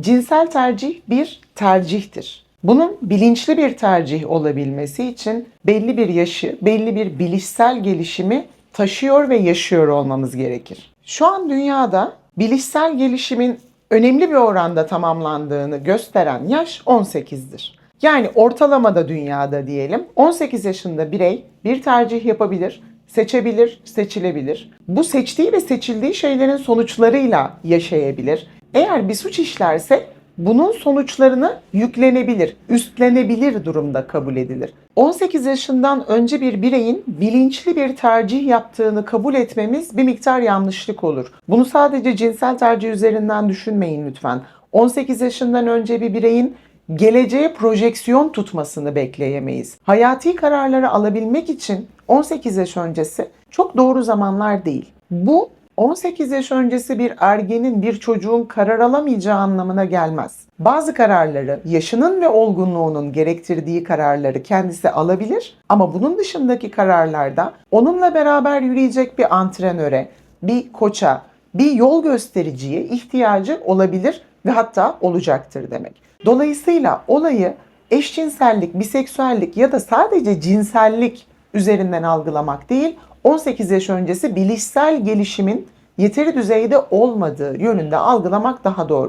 Cinsel tercih bir tercihtir. Bunun bilinçli bir tercih olabilmesi için belli bir yaşı, belli bir bilişsel gelişimi taşıyor ve yaşıyor olmamız gerekir. Şu an dünyada bilişsel gelişimin önemli bir oranda tamamlandığını gösteren yaş 18'dir. Yani ortalamada dünyada diyelim 18 yaşında birey bir tercih yapabilir, seçebilir, seçilebilir. Bu seçtiği ve seçildiği şeylerin sonuçlarıyla yaşayabilir. Eğer bir suç işlerse bunun sonuçlarını yüklenebilir, üstlenebilir durumda kabul edilir. 18 yaşından önce bir bireyin bilinçli bir tercih yaptığını kabul etmemiz bir miktar yanlışlık olur. Bunu sadece cinsel tercih üzerinden düşünmeyin lütfen. 18 yaşından önce bir bireyin geleceğe projeksiyon tutmasını bekleyemeyiz. Hayati kararları alabilmek için 18 yaş öncesi çok doğru zamanlar değil. Bu 18 yaş öncesi bir ergenin, bir çocuğun karar alamayacağı anlamına gelmez. Bazı kararları, yaşının ve olgunluğunun gerektirdiği kararları kendisi alabilir ama bunun dışındaki kararlarda onunla beraber yürüyecek bir antrenöre, bir koça, bir yol göstericiye ihtiyacı olabilir ve hatta olacaktır demek. Dolayısıyla olayı eşcinsellik, biseksüellik ya da sadece cinsellik üzerinden algılamak değil, 18 yaş öncesi bilişsel gelişimin yeteri düzeyde olmadığı yönünde algılamak daha doğru.